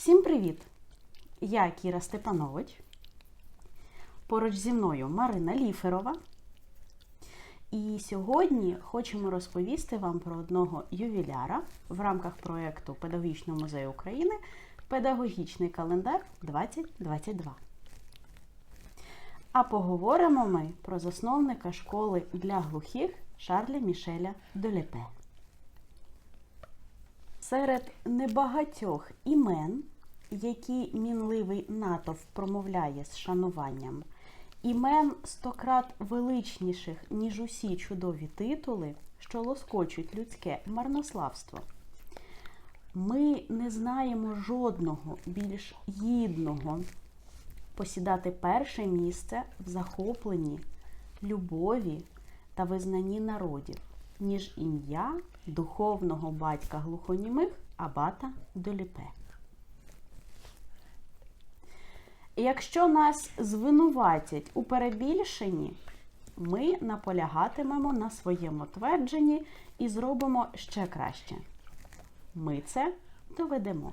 Всім привіт! Я Кіра Степанович. Поруч зі мною Марина Ліферова. І сьогодні хочемо розповісти вам про одного ювіляра в рамках проєкту Педагогічного музею України Педагогічний календар 2022. А поговоримо ми про засновника школи для глухих Шарля Мішеля Долепе. Серед небагатьох імен, які мінливий натовп промовляє з шануванням, імен стократ величніших, ніж усі чудові титули, що лоскочуть людське марнославство. Ми не знаємо жодного більш гідного посідати перше місце в захопленні, любові та визнанні народів, ніж ім'я духовного батька глухонімих Абата Доліпе. Якщо нас звинуватять у перебільшенні, ми наполягатимемо на своєму твердженні і зробимо ще краще. Ми це доведемо.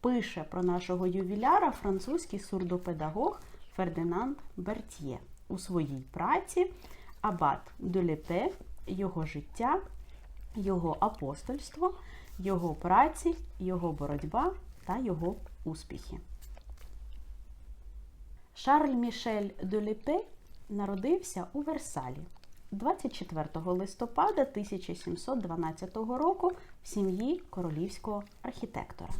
Пише про нашого ювіляра французький сурдопедагог Фердинанд Бертьє у своїй праці Абат Долепе, його життя, його апостольство, його праці, його боротьба та його успіхи. Шарль Мішель Долепе народився у Версалі 24 листопада 1712 року в сім'ї королівського архітектора.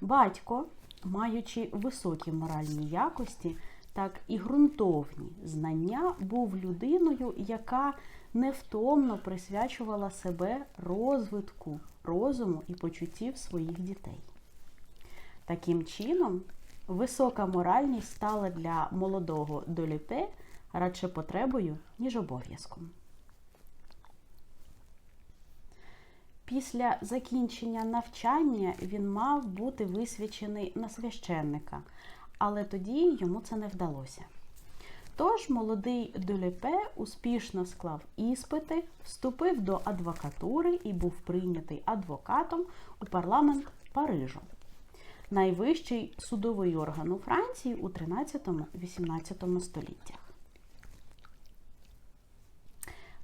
Батько, маючи високі моральні якості, так і ґрунтовні знання, був людиною, яка невтомно присвячувала себе розвитку розуму і почуттів своїх дітей. Таким чином, висока моральність стала для молодого доліпе радше потребою, ніж обов'язком. Після закінчення навчання він мав бути висвячений на священника, але тоді йому це не вдалося. Тож молодий Долепе успішно склав іспити, вступив до адвокатури і був прийнятий адвокатом у парламент Парижу, найвищий судовий орган у Франції у 13-18 століттях.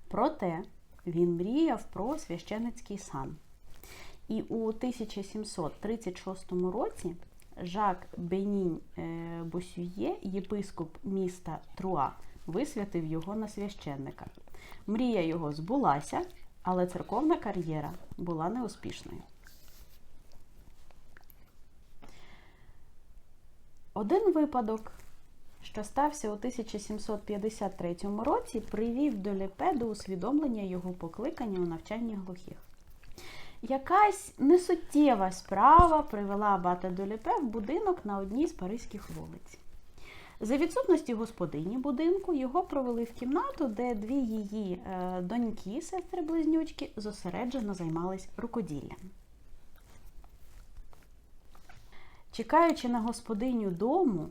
Проте він мріяв про священицький сан. І у 1736 році Жак Бенінь Босює, єпископ міста Труа, висвятив його на священника. Мрія його збулася, але церковна кар'єра була неуспішною. Один випадок, що стався у 1753 році, привів до Лепе до усвідомлення його покликання у навчанні глухих. Якась несуттєва справа привела абата Долепе в будинок на одній з паризьких вулиць. За відсутності господині будинку його провели в кімнату, де дві її е, доньки, сестри-близнючки, зосереджено займались рукоділлям. Чекаючи на господиню дому,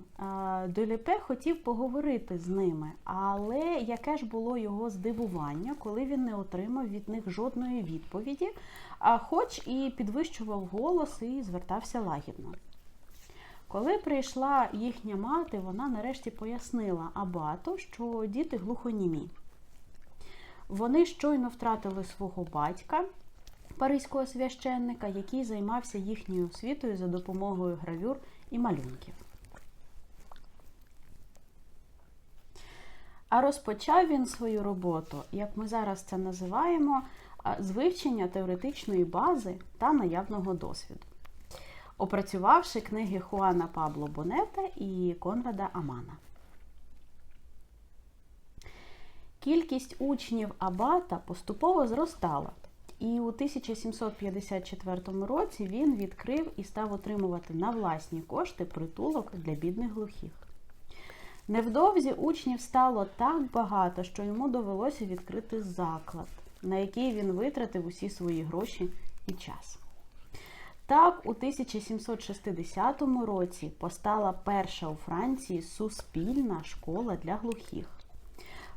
Доліпе хотів поговорити з ними, але яке ж було його здивування, коли він не отримав від них жодної відповіді, хоч і підвищував голос і звертався лагідно. Коли прийшла їхня мати, вона нарешті пояснила Абату, що діти глухонімі. Вони щойно втратили свого батька паризького священника, який займався їхньою освітою за допомогою гравюр і малюнків. А розпочав він свою роботу, як ми зараз це називаємо, з вивчення теоретичної бази та наявного досвіду, опрацювавши книги Хуана Пабло Бонета і Конрада Амана. Кількість учнів Абата поступово зростала. І у 1754 році він відкрив і став отримувати на власні кошти притулок для бідних глухих. Невдовзі учнів стало так багато, що йому довелося відкрити заклад, на який він витратив усі свої гроші і час. Так, у 1760 році постала перша у Франції суспільна школа для глухих.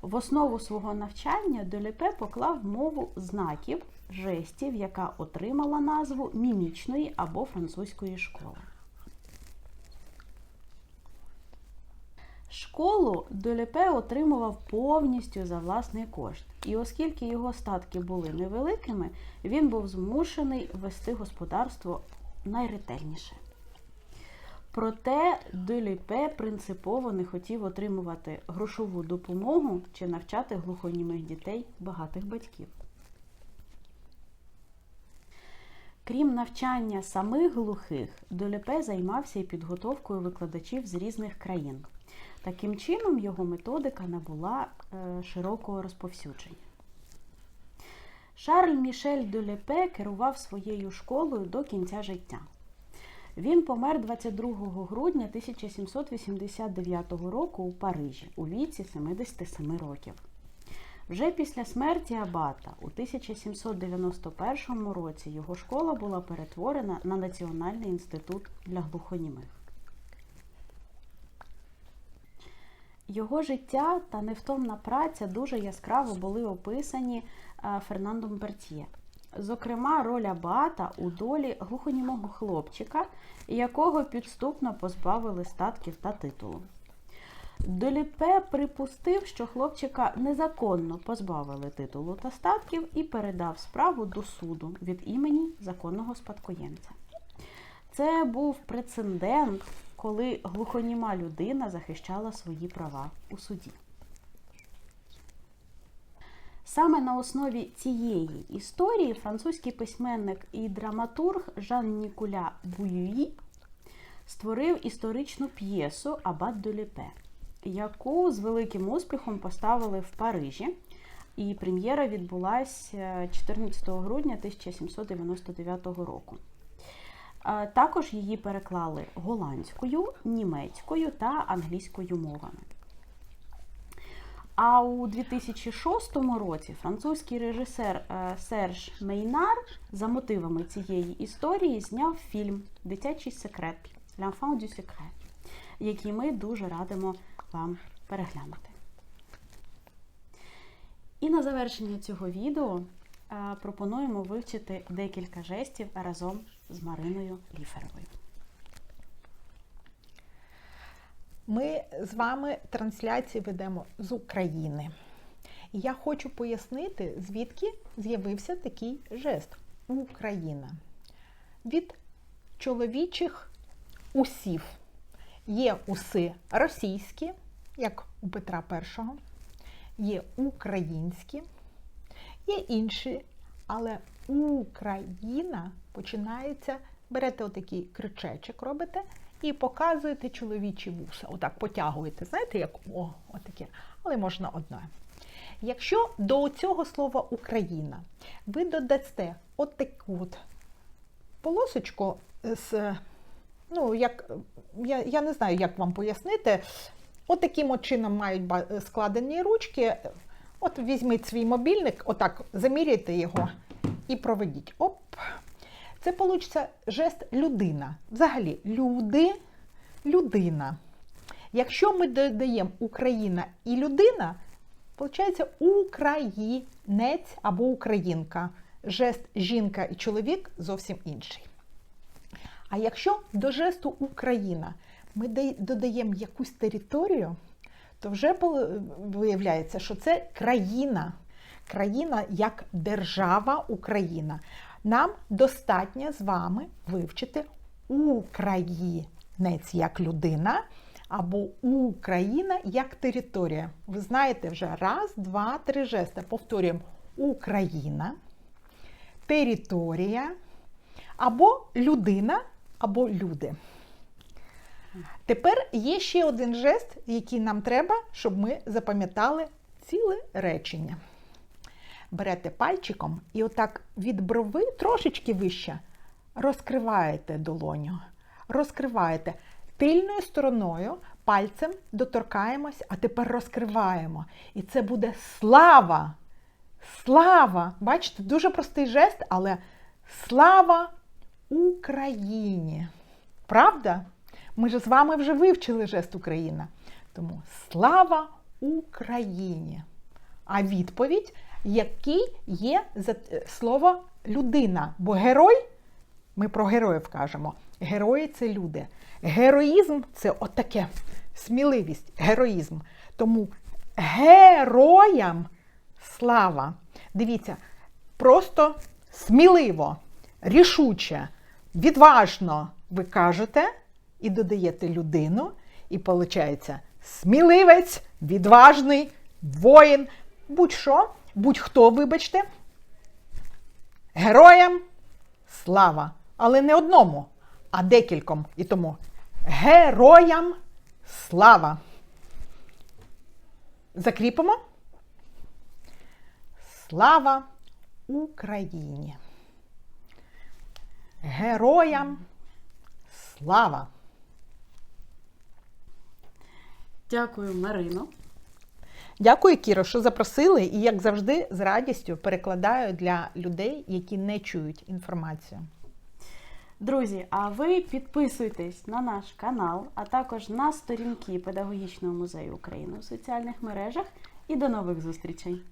В основу свого навчання Делепе поклав мову знаків, жестів, яка отримала назву мімічної або французької школи. Школу Делепе отримував повністю за власний кошт, і оскільки його статки були невеликими, він був змушений вести господарство найретельніше. Проте Деліпе принципово не хотів отримувати грошову допомогу чи навчати глухонімих дітей багатих батьків. Крім навчання самих глухих, Доліпе займався і підготовкою викладачів з різних країн. Таким чином, його методика набула е, широкого розповсюдження. Шарль Мішель Долепе керував своєю школою до кінця життя. Він помер 22 грудня 1789 року у Парижі у віці 77 років. Вже після смерті Абата у 1791 році його школа була перетворена на Національний інститут для глухонімих. Його життя та невтомна праця дуже яскраво були описані Фернандом Бертьє. Зокрема, роль Абата у долі глухонімого хлопчика, якого підступно позбавили статків та титулу. Доліпе припустив, що хлопчика незаконно позбавили титулу та статків і передав справу до суду від імені законного спадкоємця. Це був прецедент, коли глухоніма людина захищала свої права у суді. Саме на основі цієї історії французький письменник і драматург Жан Нікуля Буюї створив історичну п'єсу Абат де Лепе, яку з великим успіхом поставили в Парижі. І прем'єра відбулася 14 грудня 1799 року. Також її переклали голландською, німецькою та англійською мовами. А у 2006 році французький режисер е, Серж Мейнар за мотивами цієї історії зняв фільм Дитячий секрет L'enfant du secret, який ми дуже радимо вам переглянути. І на завершення цього відео е, пропонуємо вивчити декілька жестів разом з Мариною Ліферовою. Ми з вами трансляції ведемо з України. Я хочу пояснити, звідки з'явився такий жест Україна. Від чоловічих усів. Є уси російські, як у Петра І, є українські, є інші, але Україна починається, берете отакий кричечок, робите і показуєте чоловічі вуса. Отак потягуєте, знаєте, як о, отаке, але можна одне. Якщо до цього слова Україна ви додасте от таку от полосочку з, ну, як, я я не знаю, як вам пояснити, от таким от чином мають складені ручки. От візьміть свій мобільник, отак заміряйте його і проведіть. Оп! Це вийде жест людина. Взагалі, люди, людина. Якщо ми додаємо Україна і людина, виходить українець або українка. Жест жінка і чоловік зовсім інший. А якщо до жесту Україна ми додаємо якусь територію, то вже виявляється, що це країна. Країна як держава Україна нам достатньо з вами вивчити українець як людина або Україна як територія. Ви знаєте вже раз, два, три жести. Повторюємо Україна, територія або людина, або люди. Тепер є ще один жест, який нам треба, щоб ми запам'ятали ціле речення берете пальчиком і отак від брови трошечки вище розкриваєте долоню. Розкриваєте тильною стороною, пальцем доторкаємось, а тепер розкриваємо. І це буде слава! Слава! Бачите, дуже простий жест, але слава Україні! Правда? Ми ж з вами вже вивчили жест Україна. Тому слава Україні! а відповідь, який є е, слово людина. Бо герой, ми про героїв кажемо. Герої це люди. Героїзм це отаке сміливість, героїзм. Тому героям слава. Дивіться, просто сміливо, рішуче, відважно ви кажете і додаєте людину, і виходить сміливець, відважний, воїн, будь-що, будь-хто, вибачте, героям слава. Але не одному, а декільком. І тому героям слава. Закріпимо. Слава Україні! Героям слава! Дякую, Марино. Дякую, Кіро, що запросили, і як завжди, з радістю перекладаю для людей, які не чують інформацію. Друзі, а ви підписуйтесь на наш канал, а також на сторінки Педагогічного музею України у соціальних мережах. І до нових зустрічей!